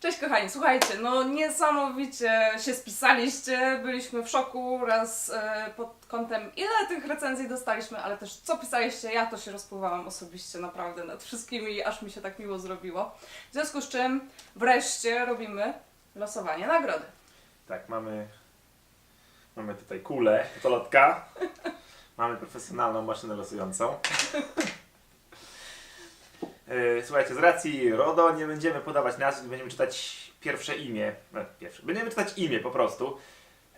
Cześć kochani, słuchajcie, no niesamowicie się spisaliście, byliśmy w szoku raz e, pod kątem ile tych recenzji dostaliśmy, ale też co pisaliście, ja to się rozpływałam osobiście naprawdę nad wszystkimi, aż mi się tak miło zrobiło. W związku z czym wreszcie robimy losowanie nagrody. Tak, mamy, mamy tutaj kulę, tolotka. Mamy profesjonalną maszynę losującą. E, Słuchajcie, z racji RODO nie będziemy podawać nazw, będziemy czytać pierwsze imię. E, Pierwsze. Będziemy czytać imię po prostu.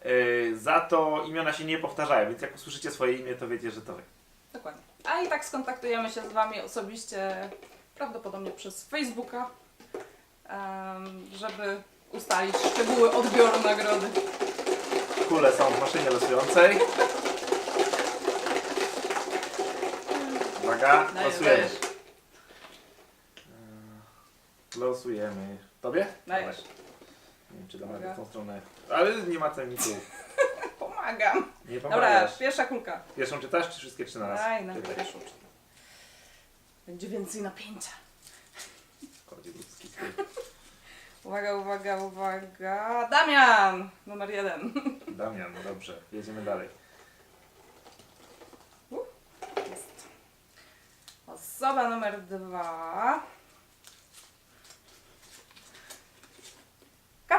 E, Za to imiona się nie powtarzają, więc jak usłyszycie swoje imię, to wiecie, że to wy. Dokładnie. A i tak skontaktujemy się z Wami osobiście, prawdopodobnie przez Facebooka, żeby ustalić szczegóły odbioru nagrody. Kule są w maszynie losującej. Uwaga, losujemy. Losujemy. Tobie? Dajesz. Nie wiem, czy dam radę w tą stronę. Ale nie ma ceniku. Pomagam. Nie Dobra, pomagasz. pierwsza kulka. Pierwszą czytasz, czy wszystkie trzy na raz? Daj, na Czekaj. pierwszą czytam. Będzie więcej napięcia. Chodzi ludzki. Uwaga, uwaga, uwaga. Damian! Numer jeden. Damian, no dobrze. Jedziemy dalej. Jest. Osoba numer dwa.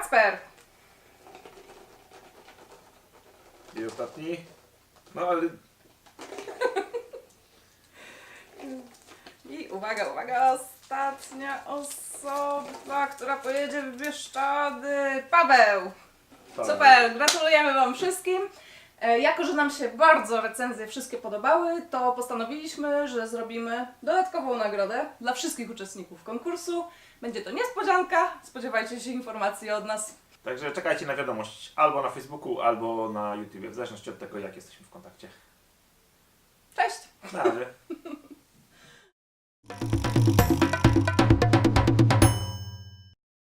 Kacper! I ostatni? No ale I uwaga, uwaga, ostatnia osoba, która pojedzie w Bieszczady. Paweł. Super, gratulujemy Wam wszystkim. E, Jako, że nam się bardzo recenzje wszystkie podobały, to postanowiliśmy, że zrobimy dodatkową nagrodę dla wszystkich uczestników konkursu. Będzie to niespodzianka, spodziewajcie się informacji od nas. Także czekajcie na wiadomość albo na Facebooku, albo na YouTube, w zależności od tego, jak jesteśmy w kontakcie. Cześć! Na razie.